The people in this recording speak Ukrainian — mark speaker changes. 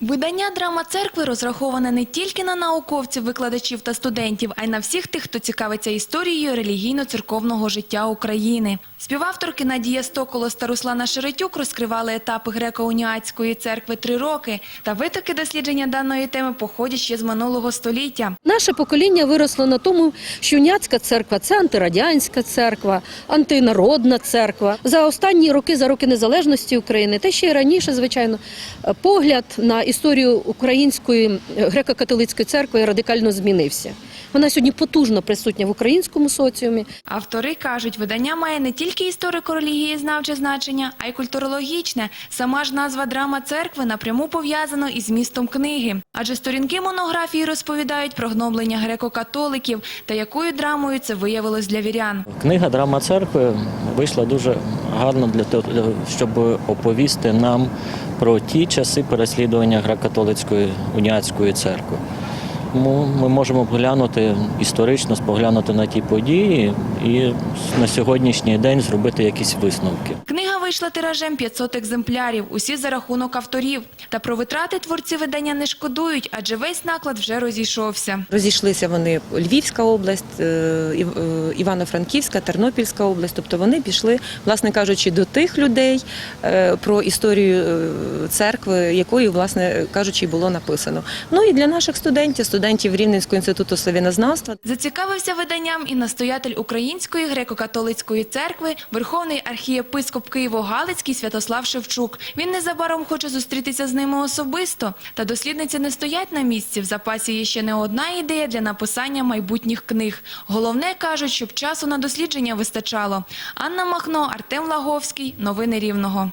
Speaker 1: Видання драма церкви розраховане не тільки на науковців, викладачів та студентів, а й на всіх тих, хто цікавиться історією релігійно-церковного життя України. Співавторки Надія Стоколос та Руслана Шеретюк розкривали етапи греко-уніатської церкви три роки. Та витоки дослідження даної теми походять ще з минулого століття.
Speaker 2: Наше покоління виросло на тому, що Уняцька церква це антирадянська церква, антинародна церква. За останні роки, за роки незалежності України, та ще й раніше, звичайно, погляд на історію української е, греко-католицької церкви радикально змінився. Вона сьогодні потужно присутня в українському соціумі.
Speaker 1: Автори кажуть, видання має не тільки історико-релігієзнавче значення, а й культурологічне. Сама ж назва драма церкви напряму пов'язано із змістом книги. Адже сторінки монографії розповідають про гноблення греко-католиків та якою драмою це виявилось для вірян.
Speaker 3: Книга Драма церкви вийшла дуже гарно для того, щоб оповісти нам про ті часи переслідування греко-католицької уніатської церкви. Тому ми можемо поглянути історично, споглянути на ті події і на сьогоднішній день зробити якісь висновки.
Speaker 1: Вийшла тиражем 500 екземплярів, усі за рахунок авторів. Та про витрати творці видання не шкодують, адже весь наклад вже розійшовся.
Speaker 4: Розійшлися вони Львівська область, е, е, Івано-Франківська, Тернопільська область. Тобто вони пішли, власне кажучи, до тих людей е, про історію церкви, якою, власне кажучи, було написано. Ну і для наших студентів, студентів Рівненського інституту слов'янознавства,
Speaker 1: Зацікавився виданням і настоятель Української греко-католицької церкви, верховний архієпископ Києво-Галицький Святослав Шевчук. Він незабаром хоче зустрітися з ними особисто. Та дослідниці не стоять на місці. В запасі є ще не одна ідея для написання майбутніх книг. Головне кажуть, щоб часу на дослідження вистачало. Анна Махно, Артем Лаговський. Новини Рівного.